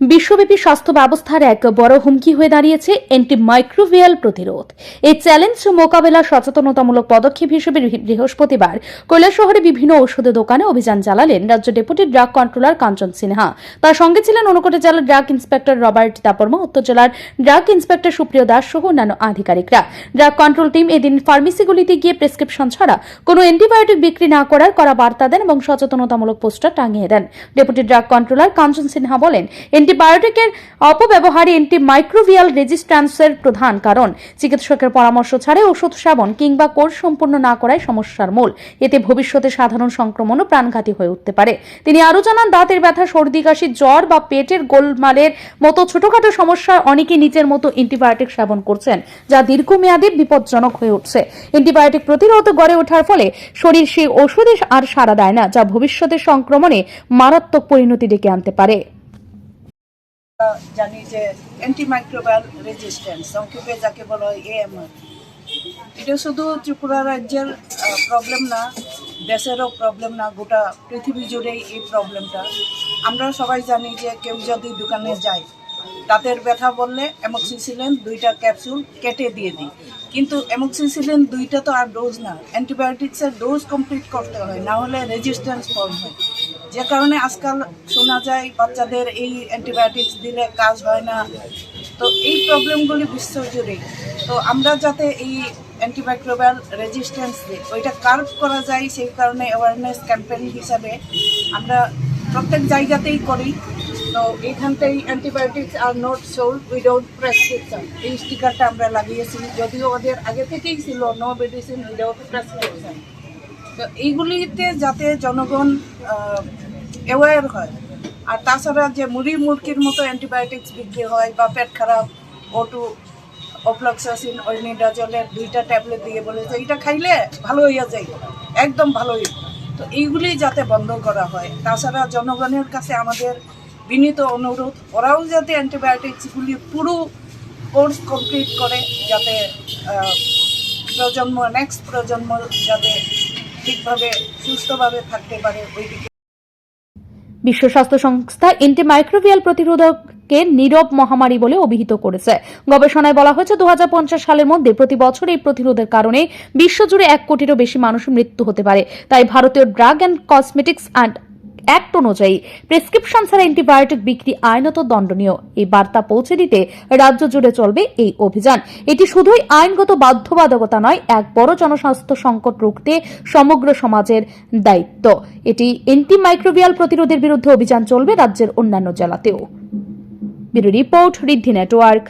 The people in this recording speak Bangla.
বিশ্বব্যাপী স্বাস্থ্য ব্যবস্থার এক বড় হুমকি হয়ে দাঁড়িয়েছে অ্যান্টিমাইক্রোভিয়াল প্রতিরোধ। এই চ্যালেঞ্জ মোকাবেলা সচেতনতামূলক পদক্ষেপ হিসেবে বৃহ- বৃহস্পতিবার কৈলাসহরে বিভিন্ন ঔষধের দোকানে অভিযান চালালেন রাজ্য deputy drug controller Kanchan Sinha. তার সঙ্গে ছিলেন অনুকোটে জেলার ড্রাগ ইন্সপেক্টর রবার্ট দাপর্মা, উত্তর জেলার ড্রাগ ইন্সপেক্টর সুপ্রিয় দাস সহ অন্যান্য আধিকারিকরা। ড্রাগ কন্ট্রোল টিম এদিন ফার্মেসিগুলিতে গিয়ে প্রেসক্রিপশন ছাড়া কোনো অ্যান্টিবায়োটিক বিক্রি না করার করা বার্তা দেন এবং সচেতনতামূলক পোস্টার টাঙিয়ে দেন। Deputy drug controller Kanchan Sinha বলেন অ্যান্টিবায়োটিকের অপব্যবহারই অ্যান্টিমাইক্রোভিয়াল রেজিস্ট্যান্সের প্রধান কারণ। চিকিৎসকের পরামর্শ ছাড়াই ওষুধ সেবন কিংবা কোর্স সম্পূর্ণ না করাই সমস্যার মূল। এতে ভবিষ্যতে সাধারণ সংক্রমণও প্রাণঘাতী হয়ে উঠতে পারে। তিনি আরও জানান, দাঁতের ব্যথা, সর্দি, কাশি, জ্বর বা পেটের গোলমালের মতো ছোটখাটো সমস্যায় অনেকে নিজের মতো অ্যান্টিবায়োটিক সেবন করছেন, যা দীর্ঘমেয়াদে বিপজ্জনক হয়ে উঠছে। অ্যান্টিবায়োটিক প্রতিরোধ গড়ে ওঠার ফলে শরীর সেই ওষুধে আর সাড়া দেয় না, যা ভবিষ্যতে সংক্রমণে মারাত্মক পরিণতি ডেকে আনতে পারে। জানি যে অ্যান্টিমাইক্রোবায়াল রেজিস্ট্যান্স সংক্ষেপে যাকে বলা হয় এএমআর এটা শুধু ত্রিপুরা রাজ্যের প্রবলেম না, দেশেরও প্রবলেম না, গোটা পৃথিবী জুড়েই এই প্রবলেমটা আমরা সবাই জানি যে কেউ যদি দোকানে যায় দাঁতের ব্যথা বললে অ্যামোক্সিসিলিন দুইটা ক্যাপসুল কেটে দিয়ে দিই। কিন্তু অ্যামোক্সিসিলিন দুইটা তো আর ডোজ না অ্যান্টিবায়োটিক্সের ডোজ কমপ্লিট করতে হয়, না হলে রেজিস্ট্যান্স ফর্ম হয়। যে কারণে আজকাল শোনা যায় বাচ্চাদের এই অ্যান্টিবায়োটিক্স দিলে কাজ হয় না। তো এই প্রবলেমগুলি বিশ্বজুড়ে। তো আমরা যাতে এই অ্যান্টিমাইক্রোবিয়াল রেজিস্ট্যান্স ওইটা কার্ভ করা যায়, সেই কারণে অ্যাওয়ারনেস ক্যাম্পেইন হিসাবে আমরা প্রত্যেক জায়গাতেই করি। তো এখানটাই antibiotics are not sold without prescription এই স্টিকারটা আমরা লাগিয়েছি, যদিও ওদের আগে থেকেই ছিল নো মেডিসিন উইদাউট প্রেসক্রিপশন তো এইগুলিতে যাতে জনগণ অ্যাওয়্যার হয়। আর তাছাড়া যে মুড়ি মুরগির মতো অ্যান্টিবায়োটিক্স বিক্রি হয় বা পেট খারাপ ওটু অফ্লক্সাসিন অর্নিডাজলের দুইটা ট্যাবলেট দিয়ে বলে যে এটা খাইলে ভালো হইয়া যায়। একদম ভালো হইয়া তো এইগুলি যাতে বন্ধ করা হয়। তাছাড়া জনগণের কাছে আমাদের বিনীত অনুরোধ, ওরাও যাতে অ্যান্টিবায়োটিক্সগুলি পুরো কোর্স কমপ্লিট করে, যাতে প্রজন্ম নেক্সট প্রজন্ম যাতে ঠিকভাবে সুস্থভাবে থাকতে পারে ওইদিকে বিশ্ব স্বাস্থ্য সংস্থা এন্টি অ্যান্টিমাইক্রোভিয়াল প্রতিরোধককে নীরব মহামারী বলে অভিহিত করেছে। গবেষণায় বলা হয়েছে দু হাজার পঞ্চাশ সালের মধ্যে প্রতি বছর এই প্রতিরোধের কারণে বিশ্বজুড়ে এক কোটিরও বেশি মানুষের মৃত্যু হতে পারে। তাই ভারতীয় drug and cosmetics and act অনুযায়ী প্রেসক্রিপশন ছাড়া অ্যান্টিবায়োটিক বিক্রি আইনত দণ্ডনীয়। এই বার্তা পৌঁছে দিতে রাজ্য জুড়ে চলবে এই অভিযান। এটি শুধুই আইনগত বাধ্যবাধকতা নয়, এক বড় জনস্বাস্থ্য সংকট রুখতে সমগ্র সমাজের দায়িত্ব। এটি অ্যান্টিমাইক্রোবিয়াল প্রতিরোধের বিরুদ্ধে অভিযান চলবে রাজ্যের অন্যান্য জেলাতেও। Report Riddhi network.